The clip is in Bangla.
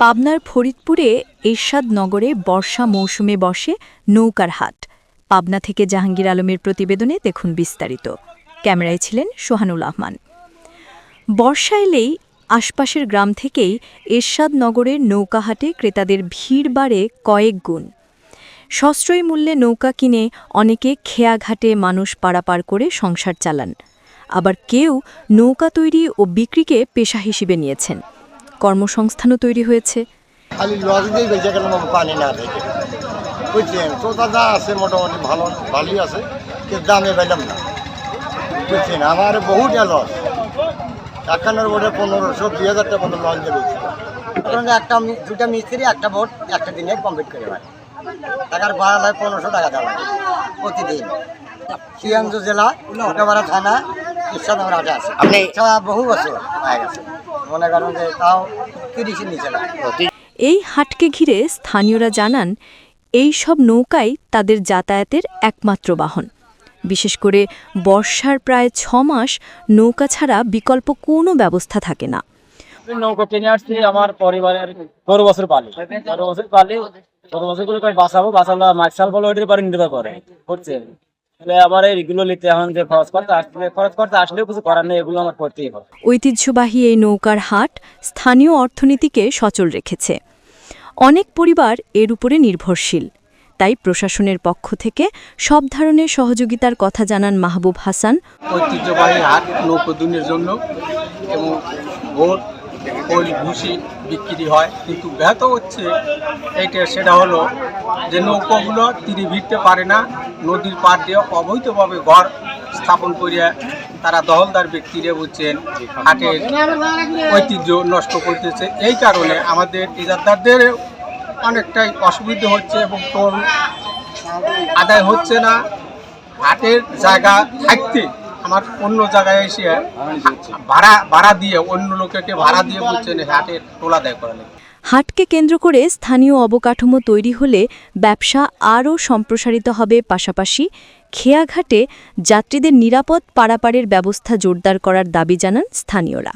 পাবনার ফরিদপুরে এরশাদ নগরে বর্ষা মৌসুমে বসে নৌকার হাট। পাবনা থেকে জাহাঙ্গীর আলমের প্রতিবেদনে দেখুন বিস্তারিত। ক্যামেরায় ছিলেন সোহানুল রহমান বর্ষা এলেই আশপাশের গ্রাম থেকেই এরশাদ নগরের নৌকাহাটে ক্রেতাদের ভিড় বাড়ে কয়েক গুণ। সস্ত্রয় মূল্যে নৌকা কিনে অনেকে খেয়াঘাটে মানুষ পারাপার করে সংসার চালান। আবার কেউ নৌকা তৈরি ও বিক্রিকে পেশা হিসেবে নিয়েছেন। কর্মসংস্থানও তৈরি হয়েছে। খালি লস দিয়ে বেঁচে গেলাম পানি না বুঝছেন যা আছে মোটামুটি ভালো ভালোই আছে কিন্তু দামে পেলাম না। বুঝছেন আমার বহুটা লস একখানের বোর্ডে পনেরোশো দুই হাজার টাকা লস একটা দুটা মিস্ত্রি একটা বোর্ড একটা দিনে কমপ্লিট করে পারে টাকার ভাড়া পনেরোশো টাকা দেওয়া লাগে প্রতিদিন। জেলা থানা আছে। আপনি বহু বছর হয়ে গেছে। মনে করেন যে তাও তিরিশের নিচে না। এই হাটকে ঘিরে স্থানীয়রা জানান এই সব নৌকাই তাদের যাতায়াতের একমাত্র বাহন। বিশেষ করে বর্ষার প্রায় ছ মাস নৌকা ছাড়া বিকল্প কোনো ব্যবস্থা থাকে না। নৌকা কিনে আসছি আমার পরিবারের গরু বছর পালি গরু বছর পালি গরু বছর করে বাঁচাবো বাঁচালো মাছাল বলো ওইটার পরে নির্ভর করে। করছে আমার এইগুলো নিতে এখন যে খরচ করতে আসলে খরচ করতে আসলেও কিছু করার নেই এগুলো আমার করতেই হবে। ঐতিহ্যবাহী এই নৌকার হাট স্থানীয় অর্থনীতিকে সচল রেখেছে। অনেক পরিবার এর উপরে নির্ভরশীল। তাই প্রশাসনের পক্ষ থেকে সব ধরনের সহযোগিতার কথা জানান মাহবুব হাসান। ঐতিহ্যবাহী হাট নৌকোদুনের জন্য এবং ভোট বিক্রি হয়। কিন্তু ব্যাহত হচ্ছে এইটা সেটা হলো যে নৌকোগুলো তীরে ভিড়তে পারে না, নদীর পাড় দিয়ে অবৈধভাবে ঘর স্থাপন করিয়া তারা দহলদার ব্যক্তিরা বুঝছেন হাটের ঐতিহ্য নষ্ট করতেছে। এই কারণে আমাদের ইজাদারদের অনেকটাই অসুবিধা হচ্ছে এবং টোল আদায় হচ্ছে না। হাটের জায়গা থাকতে আমার অন্য জায়গায় এসে ভাড়া ভাড়া দিয়ে, অন্য লোকেকে ভাড়া দিয়ে বলছেন হাটের টোল আদায় করা লাগে হাটকে কেন্দ্র করে স্থানীয় অবকাঠামো তৈরি হলে ব্যবসা আরও সম্প্রসারিত হবে পাশাপাশি খেয়াঘাটে যাত্রীদের নিরাপদ পারাপারের ব্যবস্থা জোরদার করার দাবি জানান স্থানীয়রা।